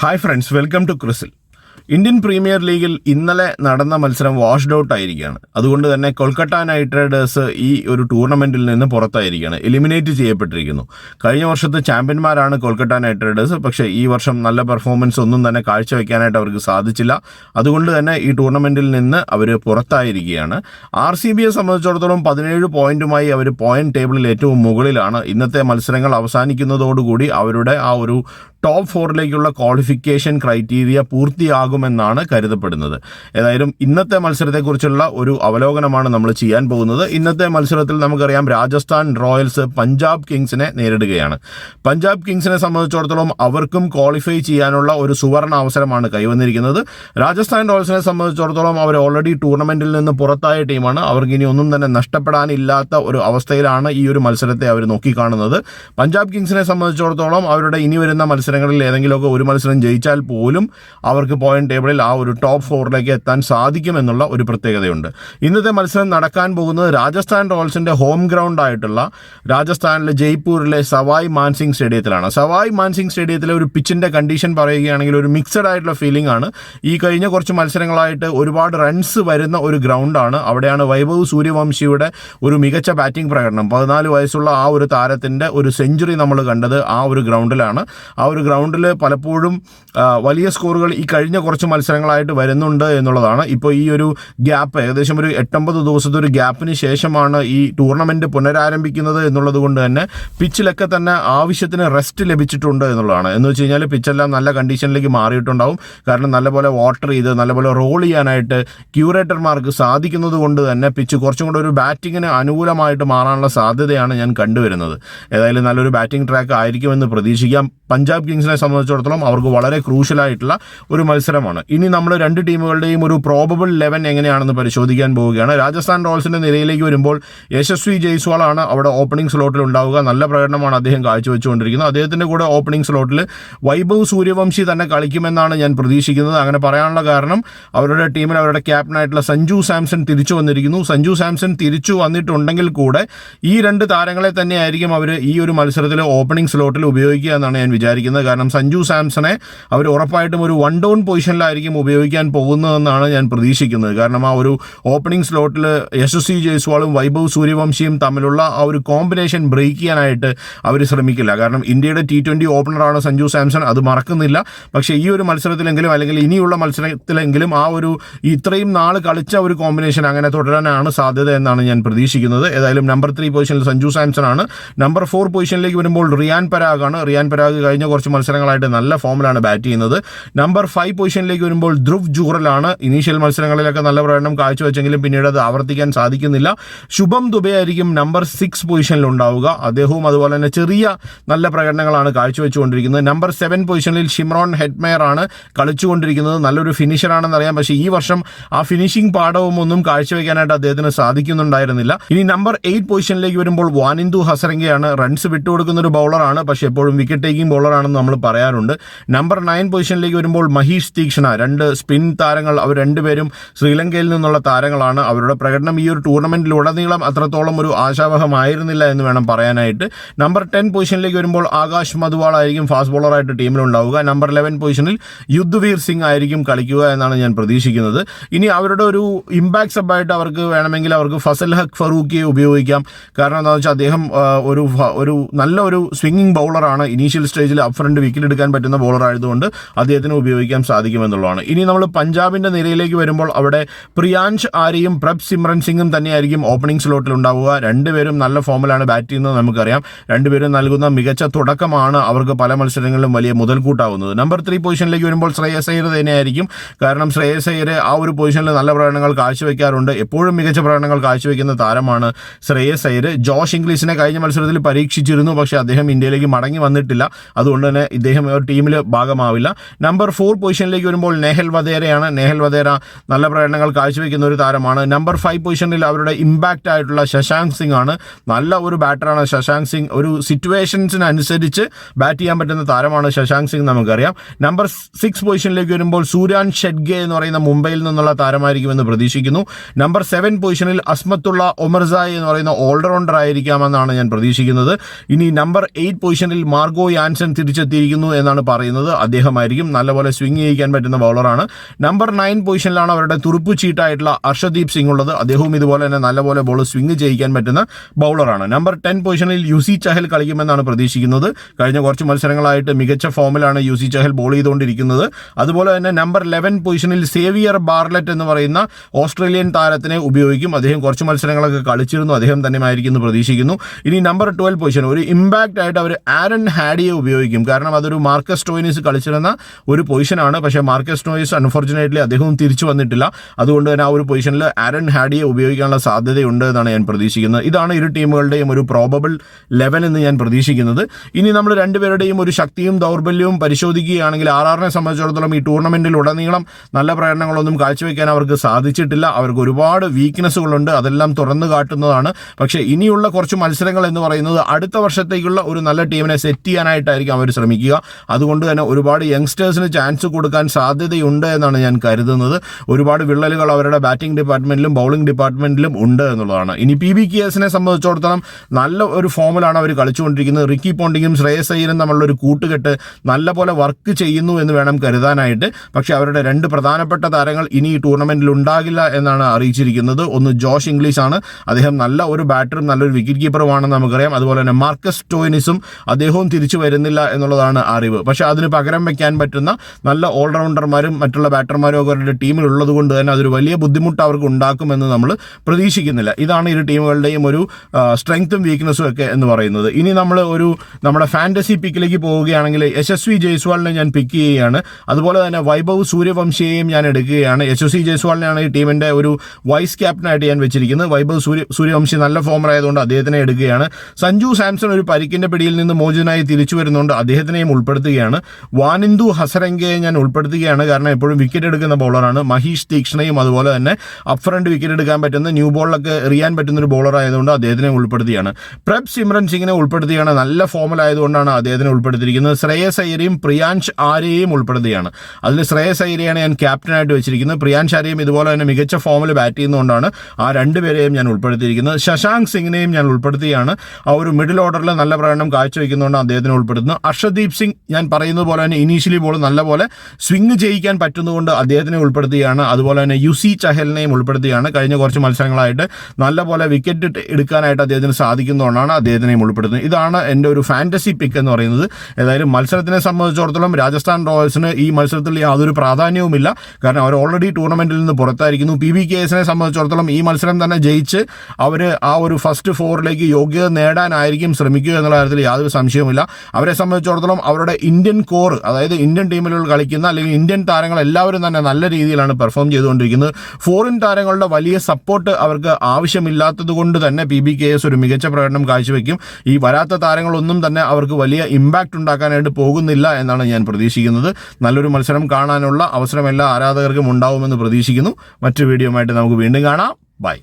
Hi friends welcome to ക്രിസിൽ Indian premier ലീഗിൽ ഇന്നലെ നടന്ന മത്സരം വാഷ്ഡ് ഔട്ട് ആയിരിക്കുകയാണ്. അതുകൊണ്ട് തന്നെ കൊൽക്കത്ത നൈറ്റ് റൈഡേഴ്സ് ഈ ഒരു ടൂർണമെന്റിൽ നിന്ന് പുറത്തായിരിക്കുകയാണ്. എലിമിനേറ്റ് ചെയ്യപ്പെട്ടിരിക്കുന്നു. കഴിഞ്ഞ വർഷത്തെ ചാമ്പ്യന്മാരാണ് കൊൽക്കത്ത നൈറ്റ് റൈഡേഴ്സ് പക്ഷേ ഈ വർഷം നല്ല പെർഫോമൻസ് ഒന്നും തന്നെ കാഴ്ചവെക്കാനായിട്ട് അവർക്ക് സാധിച്ചില്ല. അതുകൊണ്ട് തന്നെ ഈ ടൂർണമെന്റിൽ നിന്ന് അവർ പുറത്തായിരിക്കുകയാണ്. ആർ സി ബിയെ സംബന്ധിച്ചിടത്തോളം പതിനേഴ് പോയിന്റുമായി അവർ പോയിന്റ് ടേബിളിൽ ഏറ്റവും മുകളിലാണ്. ഇന്നത്തെ മത്സരങ്ങൾ അവസാനിക്കുന്നതോടുകൂടി അവരുടെ ആ ഒരു ടോപ്പ് ഫോറിലേക്കുള്ള ക്വാളിഫിക്കേഷൻ ക്രൈറ്റീരിയ പൂർത്തിയാകുമെന്നാണ് കരുതപ്പെടുന്നത്. ഏതായാലും ഇന്നത്തെ മത്സരത്തെക്കുറിച്ചുള്ള ഒരു അവലോകനമാണ് നമ്മൾ ചെയ്യാൻ പോകുന്നത്. ഇന്നത്തെ മത്സരത്തിൽ നമുക്കറിയാം രാജസ്ഥാൻ റോയൽസ് പഞ്ചാബ് കിങ്സിനെ നേരിടുകയാണ്. പഞ്ചാബ് കിങ്സിനെ സംബന്ധിച്ചിടത്തോളം അവർക്കും ക്വാളിഫൈ ചെയ്യാനുള്ള ഒരു സുവർണ അവസരമാണ് കൈവന്നിരിക്കുന്നത്. രാജസ്ഥാൻ റോയൽസിനെ സംബന്ധിച്ചിടത്തോളം അവർ ഓൾറെഡി ടൂർണമെന്റിൽ നിന്ന് പുറത്തായ ടീമാണ്. അവർക്ക് ഇനി ഒന്നും തന്നെ നഷ്ടപ്പെടാനില്ലാത്ത ഒരു അവസ്ഥയിലാണ് ഈ ഒരു മത്സരത്തെ അവർ നോക്കിക്കാണുന്നത്. പഞ്ചാബ് കിങ്സിനെ സംബന്ധിച്ചിടത്തോളം അവരുടെ ഇനി വരുന്ന മത്സരങ്ങളിൽ ഏതെങ്കിലുമൊക്കെ ഒരു മത്സരം ജയിച്ചാൽ പോലും അവർക്ക് പോയിന്റ് ടേബിളിൽ ആ ഒരു ടോപ്പ് ഫോറിലേക്ക് എത്താൻ സാധിക്കുമെന്നുള്ള ഒരു പ്രത്യേകതയുണ്ട്. ഇന്നത്തെ മത്സരം നടക്കാൻ പോകുന്നത് രാജസ്ഥാൻ റോയൽസിന്റെ ഹോം ഗ്രൗണ്ട് ആയിട്ടുള്ള രാജസ്ഥാനിലെ ജയ്പൂരിലെ സവായ് മാൻസിംഗ് സ്റ്റേഡിയത്തിലാണ്. സവായ് മാൻസിംഗ് സ്റ്റേഡിയത്തിലെ ഒരു പിച്ചിന്റെ കണ്ടീഷൻ പറയുകയാണെങ്കിൽ ഒരു മിക്സഡ് ആയിട്ടുള്ള ഫീലിംഗ് ആണ്. ഈ കഴിഞ്ഞ കുറച്ച് മത്സരങ്ങളായിട്ട് ഒരുപാട് റൺസ് വരുന്ന ഒരു ഗ്രൗണ്ടാണ് അവിടെയാണ് വൈഭവ് സൂര്യവംശിയുടെ ഒരു മികച്ച ബാറ്റിംഗ് പ്രകടനം. പതിനാല് വയസ്സുള്ള ആ ഒരു താരത്തിന്റെ ഒരു സെഞ്ചുറി നമ്മൾ കണ്ടത് ആ ഒരു ഗ്രൗണ്ടിലാണ് ആ ഒരു ഗ്രൗണ്ടിൽ പലപ്പോഴും വലിയ സ്കോറുകൾ ഈ കഴിഞ്ഞ കുറച്ച് മത്സരങ്ങളായിട്ട് വരുന്നുണ്ട് എന്നുള്ളതാണ്. ഇപ്പോൾ ഈ ഒരു ഗ്യാപ്പ് ഏകദേശം ഒരു എട്ടൊമ്പത് ദിവസത്തെ ഒരു ഗ്യാപ്പിന് ശേഷമാണ് ഈ ടൂർണമെന്റ് പുനരാരംഭിക്കുന്നത് എന്നുള്ളത് കൊണ്ട് തന്നെ പിച്ചിലൊക്കെ തന്നെ ആവശ്യത്തിന് റെസ്റ്റ് ലഭിച്ചിട്ടുണ്ട് എന്നുള്ളതാണ്. എന്ന് വെച്ച് കഴിഞ്ഞാൽ പിച്ചെല്ലാം നല്ല കണ്ടീഷനിലേക്ക് മാറിയിട്ടുണ്ടാവും. കാരണം നല്ലപോലെ വാട്ടർ ചെയ്ത് നല്ലപോലെ റോൾ ചെയ്യാനായിട്ട് ക്യൂറേറ്റർമാർക്ക് സാധിക്കുന്നത് കൊണ്ട് തന്നെ പിച്ച് കുറച്ചും കൂടെ ഒരു ബാറ്റിങ്ങിന് അനുകൂലമായിട്ട് മാറാനുള്ള സാധ്യതയാണ് ഞാൻ കണ്ടുവരുന്നത്. ഏതായാലും നല്ലൊരു ബാറ്റിംഗ് ട്രാക്ക് ആയിരിക്കുമെന്ന് പ്രതീക്ഷിക്കാം. പഞ്ചാബ് കിങ്സിനെ സംബന്ധിച്ചിടത്തോളം അവർക്ക് വളരെ ക്രൂഷ്യലായിട്ടുള്ള ഒരു മത്സരമാണ്. ഇനി നമ്മൾ രണ്ട് ടീമുകളുടെയും ഒരു പ്രോബബിൾ ലെവൻ എങ്ങനെയാണെന്ന് പരിശോധിക്കാൻ പോവുകയാണ്. രാജസ്ഥാൻ റോയൽസിന്റെ നിരയിലേക്ക് വരുമ്പോൾ യശസ്വി ജയ്സ്വാളാണ് അവിടെ ഓപ്പണിംഗ് സ്ലോട്ടിൽ ഉണ്ടാവുക. നല്ല പ്രകടനമാണ് അദ്ദേഹം കാഴ്ചവെച്ചുകൊണ്ടിരിക്കുന്നത്. അദ്ദേഹത്തിന്റെ കൂടെ ഓപ്പണിംഗ് സ്ലോട്ടിൽ വൈഭവ് സൂര്യവംശി തന്നെ കളിക്കുമെന്നാണ് ഞാൻ പ്രതീക്ഷിക്കുന്നത്. അങ്ങനെ പറയാനുള്ള കാരണം അവരുടെ ടീമിൽ അവരുടെ ക്യാപ്റ്റനായിട്ടുള്ള സഞ്ജു സാംസൺ തിരിച്ചു വന്നിരിക്കുന്നു. സഞ്ജു സാംസൺ തിരിച്ചു വന്നിട്ടുണ്ടെങ്കിൽ കൂടെ ഈ രണ്ട് താരങ്ങളെ തന്നെയായിരിക്കും അവർ ഈ ഒരു മത്സരത്തിൽ ഓപ്പണിംഗ് സ്ലോട്ടിൽ ഉപയോഗിക്കുക എന്നാണ് ഞാൻ വിചാരിക്കുന്നത്. കാരണം സഞ്ജു സാംസണെ അവർ ഉറപ്പായിട്ടും ഒരു വൺ ഡൗൺ പൊസിഷനിലായിരിക്കും ഉപയോഗിക്കാൻ പോകുന്നതെന്നാണ് ഞാൻ പ്രതീക്ഷിക്കുന്നത്. കാരണം ആ ഒരു ഓപ്പണിംഗ് സ്ലോട്ടിൽ യശസ്വി ജയ്സ്വാളും വൈഭവ് സൂര്യവംശിയും തമ്മിലുള്ള ആ ഒരു കോമ്പിനേഷൻ ബ്രേക്ക് ചെയ്യാനായിട്ട് അവർ ശ്രമിക്കില്ല. കാരണം ഇന്ത്യയുടെ ടി ട്വന്റി ഓപ്പണറാണ് സഞ്ജു സാംസൺ. അത് മറക്കുന്നില്ല. പക്ഷേ ഈ ഒരു മത്സരത്തിലെങ്കിലും അല്ലെങ്കിൽ ഇനിയുള്ള മത്സരത്തിലെങ്കിലും ആ ഒരു ഇത്രയും നാൾ കളിച്ച ഒരു കോമ്പിനേഷൻ അങ്ങനെ തുടരാനാണ് സാധ്യത എന്നാണ് ഞാൻ പ്രതീക്ഷിക്കുന്നത്. ഏതായാലും നമ്പർ ത്രീ പൊസിഷനിൽ സഞ്ജു സാംസൺ ആണ്. നമ്പർ ഫോർ പൊസിഷനിലേക്ക് വരുമ്പോൾ റിയാൻ പരാഗ് ആണ്. റിയാൻ പരാഗ് കഴിഞ്ഞ കുറച്ച് മത്സരങ്ങളായിട്ട് നല്ല ഫോമിലാണ് ബാറ്റ് ചെയ്യുന്നത്. നമ്പർ ഫൈവ് പൊസിഷനിലേക്ക് വരുമ്പോൾ ധ്രുവ് ജൂറലാണ് ഇനീഷ്യൽ മത്സരങ്ങളിലൊക്കെ നല്ല പ്രകടനം കാഴ്ചവെച്ചെങ്കിലും പിന്നീട് അത് ആവർത്തിക്കാൻ സാധിക്കുന്നില്ല. ശുഭം ദുബെ ആയിരിക്കും നമ്പർ സിക്സ് പൊസിഷനിൽ ഉണ്ടാവുക. അദ്ദേഹവും അതുപോലെ തന്നെ ചെറിയ നല്ല പ്രകടനങ്ങളാണ് കാഴ്ചവെച്ചുകൊണ്ടിരിക്കുന്നത്. നമ്പർ സെവൻ പൊസിഷനിൽ ഷിമ്രോൺ ഹെഡ്മെയർ ആണ് കളിച്ചുകൊണ്ടിരിക്കുന്നത്. നല്ലൊരു ഫിനിഷറാണെന്ന് അറിയാം. പക്ഷേ ഈ വർഷം ആ ഫിനിഷിംഗ് പാഠവും ഒന്നും കാഴ്ചവെക്കാനായിട്ട് അദ്ദേഹത്തിന് സാധിക്കുന്നുണ്ടായിരുന്നില്ല. ഇനി നമ്പർ എയ്റ്റ് പൊസിഷനിലേക്ക് വരുമ്പോൾ വാനിന്ദു ഹസരംഗയാണ് റൺസ് വിട്ടുകൊടുക്കുന്ന ഒരു ബൗളറാണ് പക്ഷേ എപ്പോഴും വിക്കറ്റ് ടേക്കിംഗ് ബൗളറാണെന്ന് നമ്മൾ പറയാറുണ്ട്. നമ്പർ നയൻ പൊസിഷനിലേക്ക് വരുമ്പോൾ മഹീഷ് തീക്ഷണ. രണ്ട് സ്പിൻ താരങ്ങൾ. അവർ രണ്ടുപേരും ശ്രീലങ്കയിൽ നിന്നുള്ള താരങ്ങളാണ്. അവരുടെ പ്രകടനം ഈ ഒരു ടൂർണമെന്റിലുടനീളം അത്രത്തോളം ഒരു ആശാവഹമായിരുന്നില്ല എന്ന് വേണം പറയാനായിട്ട്. നമ്പർ ടെൻ പൊസിഷനിലേക്ക് വരുമ്പോൾ ആകാശ് മധുവാൾ ആയിരിക്കും ഫാസ്റ്റ് ബോളറായിട്ട് ടീമിലുണ്ടാവുക. നമ്പർ ലെവൻ പൊസിഷനിൽ യുദ്ധവീർ സിംഗ് ആയിരിക്കും കളിക്കുക എന്നാണ് ഞാൻ പ്രതീക്ഷിക്കുന്നത്. ഇനി അവരുടെ ഒരു ഇമ്പാക്ട് സബായിട്ട് അവർക്ക് വേണമെങ്കിൽ അവർക്ക് ഫസൽ ഹക്ക് ഫറൂഖിയെ ഉപയോഗിക്കാം. കാരണം എന്താണെന്ന് വെച്ചാൽ അദ്ദേഹം ഒരു ഒരു നല്ല ഒരു സ്വിംഗിങ് ബൗളറാണ് ഇനീഷ്യൽ സ്റ്റേജിൽ അപ്പ് ഫ്രണ്ട് വിക്കറ്റ് എടുക്കാൻ പറ്റുന്ന ബോളർ ആയതുകൊണ്ട് അദ്ദേഹത്തിന് ഉപയോഗിക്കാൻ സാധിക്കുമെന്നുള്ളതാണ്. ഇനി നമ്മൾ പഞ്ചാബിന്റെ നിരയിലേക്ക് വരുമ്പോൾ അവിടെ പ്രിയാൻഷ് ആര്യയും പ്രബ് സിമ്രൻ സിംഗും തന്നെയായിരിക്കും ഓപ്പണിംഗ് സ്ലോട്ടിൽ ഉണ്ടാവുക. രണ്ടുപേരും നല്ല ഫോമിലാണ് ബാറ്റ് ചെയ്യുന്നത് നമുക്കറിയാം. രണ്ടുപേരും നൽകുന്ന മികച്ച തുടക്കമാണ് അവർക്ക് പല മത്സരങ്ങളിലും വലിയ മുതൽക്കൂട്ടാവുന്നത്. നമ്പർ ത്രീ പൊസിഷനിലേക്ക് വരുമ്പോൾ ശ്രേയസ് അയ്യർ തന്നെയായിരിക്കും. കാരണം ശ്രേയസ് അയ്യർ ആ ഒരു പൊസിഷനിൽ നല്ല പ്രകടനങ്ങൾ കാഴ്ചവെക്കാറുണ്ട്. എപ്പോഴും മികച്ച പ്രകടനങ്ങൾ കാഴ്ചവെക്കുന്ന താരമാണ് ശ്രേയസ് അയ്യർ. ജോഷ് ഇംഗ്ലീഷിനെ കഴിഞ്ഞ മത്സരത്തിൽ പരീക്ഷിച്ചിരുന്നു. പക്ഷേ അദ്ദേഹം ഇന്ത്യയിലേക്ക് മടങ്ങി വന്നിട്ടില്ല. അതുകൊണ്ട് തന്നെ ഇദ്ദേഹം ഒരു ടീമിൽ ഭാഗമാവില്ല. നമ്പർ ഫോർ പൊസിഷനിലേക്ക് വരുമ്പോൾ നെഹൽ വധേരയാണ്. നെഹൽ വധേര നല്ല പ്രകടനങ്ങൾ കാഴ്ചവെക്കുന്ന ഒരു താരമാണ്. നമ്പർ ഫൈവ് പൊസിഷനിൽ അവരുടെ ഇമ്പാക്റ്റ് ആയിട്ടുള്ള ശശാങ്ക് സിംഗ് ആണ്. നല്ല ഒരു ബാറ്ററാണ് ശശാങ്ക് സിംഗ്. ഒരു സിറ്റുവേഷൻസിനനുസരിച്ച് ബാറ്റ് ചെയ്യാൻ പറ്റുന്ന താരമാണ് ശശാങ്ക് സിംഗ് നമുക്കറിയാം. നമ്പർ സിക്സ് പൊസിഷനിലേക്ക് വരുമ്പോൾ സൂര്യാൻ ഷെഡ്ഗെ എന്ന് പറയുന്ന മുംബൈയിൽ നിന്നുള്ള താരമായിരിക്കുമെന്ന് പ്രതീക്ഷിക്കുന്നു. നമ്പർ സെവൻ പൊസിഷനിൽ അസ്മത്തുള്ള ഒമർസായി എന്ന് പറയുന്ന ഓൾറൗണ്ടർ ആയിരിക്കാമെന്നാണ് ഞാൻ പ്രതീക്ഷിക്കുന്നത്. ഇനി നമ്പർ എയ്റ്റ് പൊസിഷനിൽ മാർഗോ യാൻസൺ തിരിച്ചു തിരിച്ചെത്തിയിരിക്കുന്നു എന്നാണ് പറയുന്നത്. അദ്ദേഹമായിരിക്കും നല്ലപോലെ സ്വിംഗ് ചെയ്യിക്കാൻ പറ്റുന്ന ബൗളറാണ് നമ്പർ നയൻ പൊസിഷനിലാണ് അവരുടെ തുറുപ്പു ചീട്ടായിട്ടുള്ള അർഷദീപ് സിംഗ് ഉള്ളത്. അദ്ദേഹവും ഇതുപോലെ തന്നെ നല്ലപോലെ ബോൾ സ്വിംഗ് ചെയ്യിക്കാൻ പറ്റുന്ന ബൗളറാണ് നമ്പർ ടെൻ പൊസിഷനിൽ യുസി ചഹൽ കളിക്കുമെന്നാണ് പ്രതീക്ഷിക്കുന്നത്. കഴിഞ്ഞ കുറച്ച് മത്സരങ്ങളായിട്ട് മികച്ച ഫോമിലാണ് യുസി ചഹൽ ബോൾ ചെയ്തുകൊണ്ടിരിക്കുന്നത്. അതുപോലെ തന്നെ നമ്പർ ലെവൻ പൊസിഷനിൽ സേവിയർ ബാർലറ്റ് എന്ന് പറയുന്ന ഓസ്ട്രേലിയൻ താരത്തിനെ ഉപയോഗിക്കും. അദ്ദേഹം കുറച്ച് മത്സരങ്ങളൊക്കെ കളിച്ചിരുന്നു. അദ്ദേഹം തന്നെ ആയിരിക്കും പ്രതീക്ഷിക്കുന്നു. ഇനി നമ്പർ ട്വൽവ് പൊസിഷൻ ഒരു ഇമ്പാക്റ്റ് ആയിട്ട് അവർ ആരൻ ഹാഡിയെ ഉപയോഗിക്കും. കാരണം അതൊരു മാർക്കസ് ടോയിനിസ് കളിച്ചിരുന്ന ഒരു പൊസിഷനാണ്. പക്ഷേ മാർക്കസ് ടോയിസ് അൺഫോർച്ചുനേറ്റ്ലി അദ്ദേഹവും തിരിച്ചു വന്നിട്ടില്ല. അതുകൊണ്ട് തന്നെ ആ ഒരു പൊസിഷനിൽ ആരൻ ഹാഡിയെ ഉപയോഗിക്കാനുള്ള സാധ്യതയുണ്ട് എന്നാണ് ഞാൻ പ്രതീക്ഷിക്കുന്നത്. ഇതാണ് ഇരു ടീമുകളുടെയും ഒരു പ്രോബബിൾ ലെവൽ എന്ന് ഞാൻ പ്രതീക്ഷിക്കുന്നത്. ഇനി നമ്മൾ രണ്ടുപേരുടെയും ഒരു ശക്തിയും ദൗർബല്യവും പരിശോധിക്കുകയാണെങ്കിൽ ആർ ആറിനെ സംബന്ധിച്ചിടത്തോളം ഈ ടൂർണമെന്റിൽ ഉടനീളം നല്ല പ്രകടനങ്ങളൊന്നും കാഴ്ചവെക്കാൻ അവർക്ക് സാധിച്ചിട്ടില്ല. അവർക്ക് ഒരുപാട് വീക്ക്നെസ്സുകളുണ്ട് അതെല്ലാം തുറന്നു കാട്ടുന്നതാണ്. പക്ഷേ ഇനിയുള്ള കുറച്ച് മത്സരങ്ങൾ എന്ന് പറയുന്നത് അടുത്ത വർഷത്തേക്കുള്ള ഒരു നല്ല ടീമിനെ സെറ്റ് ചെയ്യാനായിട്ടായിരിക്കും അവർ ശ്രമിക്കുക. അതുകൊണ്ട് തന്നെ ഒരുപാട് യങ്സ്റ്റേഴ്സിന് ചാൻസ് കൊടുക്കാൻ സാധ്യതയുണ്ട് എന്നാണ് ഞാൻ കരുതുന്നത്. ഒരുപാട് വിള്ളലുകൾ അവരുടെ ബാറ്റിംഗ് ഡിപ്പാർട്ട്മെന്റിലും ബൗളിംഗ് ഡിപ്പാർട്ട്മെന്റിലും ഉണ്ട് എന്നുള്ളതാണ്. ഇനി പി ബി കിയേഴ്സിനെ സംബന്ധിച്ചിടത്തോളം നല്ല ഒരു ഫോമിലാണ് അവർ കളിച്ചുകൊണ്ടിരിക്കുന്നത്. റിക്കി പോണ്ടിങ്ങും ശ്രേയസ് അയ്യനും തമ്മിലുള്ള ഒരു കൂട്ടുകെട്ട് നല്ലപോലെ വർക്ക് ചെയ്യുന്നു എന്ന് വേണം കരുതാനായിട്ട്. പക്ഷേ അവരുടെ രണ്ട് പ്രധാനപ്പെട്ട താരങ്ങൾ ഇനി ഈ ടൂർണമെന്റിൽ ഉണ്ടാകില്ല എന്നാണ് അറിയിച്ചിരിക്കുന്നത്. ഒന്ന് ജോഷ് ഇംഗ്ലീഷ് ആണ് അദ്ദേഹം നല്ല ഒരു ബാറ്ററും നല്ലൊരു വിക്കറ്റ് കീപ്പറുമാണെന്ന് നമുക്കറിയാം. അതുപോലെ തന്നെ മാർക്കസ് ടോയിനിസും അദ്ദേഹവും തിരിച്ചു വരുന്നില്ല എന്നുള്ളതാണ് അറിവ്. പക്ഷെ അതിന് പകരം വെക്കാൻ പറ്റുന്ന നല്ല ഓൾറൗണ്ടർമാരും മറ്റുള്ള ബാറ്റർമാരും ഒക്കെ അവരുടെ ടീമിൽ ഉള്ളത് കൊണ്ട് തന്നെ അതൊരു വലിയ ബുദ്ധിമുട്ട് അവർക്ക് ഉണ്ടാക്കുമെന്ന് നമ്മൾ പ്രതീക്ഷിക്കുന്നില്ല. ഇതാണ് ഇരു ടീമുകളുടെയും ഒരു സ്ട്രെങ്ത്തും വീക്ക്നെസ്സും ഒക്കെ എന്ന് പറയുന്നത്. ഇനി നമ്മൾ ഒരു നമ്മുടെ ഫാന്റസി പിക്കിലേക്ക് പോവുകയാണെങ്കിൽ യശസ്വി ജയ്സ്വാളിനെ ഞാൻ പിക്ക് ചെയ്യുകയാണ്. അതുപോലെ തന്നെ വൈഭവ് സൂര്യവംശിയെയും ഞാൻ എടുക്കുകയാണ്. യശസ്വി ജയ്സ്വാളിനെയാണ് ഈ ടീമിന്റെ ഒരു വൈസ് ക്യാപ്റ്റനായിട്ട് ഞാൻ വെച്ചിരിക്കുന്നത്. വൈഭവ് സൂര്യ സൂര്യവംശി നല്ല ഫോമറായതുകൊണ്ട് അദ്ദേഹത്തിനെ എടുക്കുകയാണ്. സഞ്ജു സാംസൺ ഒരു പരിക്കിന്റെ പിടിയിൽ നിന്ന് മോചിതനായി തിരിച്ചു വരുന്നുണ്ട്. അദ്ദേഹത്തിനെയും ഉൾപ്പെടുത്തുകയാണ്. വാനിന്ദു ഹസരംഗയെ ഞാൻ ഉൾപ്പെടുത്തുകയാണ്. കാരണം എപ്പോഴും വിക്കറ്റ് എടുക്കുന്ന ബോളറാണ് മഹീഷ് തീക്ഷ്ണയും അതുപോലെ തന്നെ അപ്പ് ഫ്രണ്ട് വിക്കറ്റ് എടുക്കാൻ പറ്റുന്ന ന്യൂ ബോളിലൊക്കെ എറിയാൻ പറ്റുന്ന ഒരു ബോളർ ആയതുകൊണ്ട് അദ്ദേഹത്തിനെ ഉൾപ്പെടുത്തിയാണ് പ്രബ് സിമ്രൻ സിംഗിനെ ഉൾപ്പെടുത്തിയാണ് നല്ല ഫോമിലായതുകൊണ്ടാണ് അദ്ദേഹത്തിനെ ഉൾപ്പെടുത്തിയിരിക്കുന്നത്. ശ്രേയസ് അയ്യരെയും പ്രിയാൻഷ് ആര്യയെയും ഉൾപ്പെടുത്തുകയാണ്. അതിൽ ശ്രേയസ് അയ്യരെയാണ് ഞാൻ ക്യാപ്റ്റനായിട്ട് വെച്ചിരിക്കുന്നത്. പ്രിയാൻഷ് ആര്യയും ഇതുപോലെ തന്നെ മികച്ച ഫോമിൽ ബാറ്റ് ചെയ്യുന്നതുകൊണ്ടാണ് ആ രണ്ടുപേരെയും ഞാൻ ഉൾപ്പെടുത്തിയിരിക്കുന്നത്. ശശാങ്ക് സിംഗിനെയും ഞാൻ ഉൾപ്പെടുത്തിയാണ് ആ ഒരു മിഡിൽ ഓർഡറിൽ നല്ല പ്രകടനം കാഴ്ചവെക്കുന്നതുകൊണ്ട് അദ്ദേഹത്തിനെ ഉൾപ്പെടുത്തുന്നു അർഷദീപ് സിംഗ് ഞാൻ പറയുന്നത് പോലെ തന്നെ ഇനീഷ്യലി ബോൾ നല്ലപോലെ സ്വിങ് ചെയ്യിക്കാൻ പറ്റുന്നതുകൊണ്ട് അദ്ദേഹത്തിനെ ഉൾപ്പെടുത്തിയാണ്. അതുപോലെ തന്നെ യുസി ചഹലിനെയും ഉൾപ്പെടുത്തിയാണ്. കഴിഞ്ഞ കുറച്ച് മത്സരങ്ങളായിട്ട് നല്ലപോലെ വിക്കറ്റ് എടുക്കാനായിട്ട് അദ്ദേഹത്തിന് സാധിക്കുന്നതുകൊണ്ടാണ് അദ്ദേഹത്തിനെയും ഉൾപ്പെടുത്തുന്നത്. ഇതാണ് എന്റെ ഒരു ഫാന്റസി പിക്ക് എന്ന് പറയുന്നത്. ഏതായാലും മത്സരത്തിനെ സംബന്ധിച്ചിടത്തോളം രാജസ്ഥാൻ റോയൽസിന് ഈ മത്സരത്തിൽ യാതൊരു പ്രാധാന്യവുമില്ല. കാരണം അവർ ഓൾറെഡി ടൂർണമെന്റിൽ നിന്ന് പുറത്തായിരിക്കുന്നു. പി ബി കെ എസിനെ സംബന്ധിച്ചിടത്തോളം ഈ മത്സരം തന്നെ ജയിച്ച് അവർ ആ ഒരു ഫസ്റ്റ് ഫോറിലേക്ക് യോഗ്യത നേടാനായിരിക്കും ശ്രമിക്കുക എന്നുള്ള കാര്യത്തിൽ യാതൊരു സംശയവുമില്ല. അവരെ സംബന്ധിച്ചിടത്തോളം അവരുടെ ഇന്ത്യൻ കോർ അതായത് ഇന്ത്യൻ ടീമിലുള്ള കളിക്കുന്ന അല്ലെങ്കിൽ ഇന്ത്യൻ താരങ്ങൾ എല്ലാവരും തന്നെ നല്ല രീതിയിലാണ് പെർഫോം ചെയ്തുകൊണ്ടിരിക്കുന്നത്. ഫോറിൻ താരങ്ങളുടെ വലിയ സപ്പോർട്ട് അവർക്ക് ആവശ്യമില്ലാത്തത് കൊണ്ട് തന്നെ പി ബി കെ എസ് ഒരു മികച്ച പ്രകടനം കാഴ്ചവെക്കും. ഈ വരാത്ത താരങ്ങളൊന്നും തന്നെ അവർക്ക് വലിയ ഇമ്പാക്റ്റ് ഉണ്ടാക്കാനായിട്ട് പോകുന്നില്ല എന്നാണ് ഞാൻ പ്രതീക്ഷിക്കുന്നത്. നല്ലൊരു മത്സരം കാണാനുള്ള അവസരം എല്ലാ ആരാധകർക്കും ഉണ്ടാവുമെന്ന് പ്രതീക്ഷിക്കുന്നു. മറ്റു വീഡിയോ നമുക്ക് വീണ്ടും കാണാം. ബൈ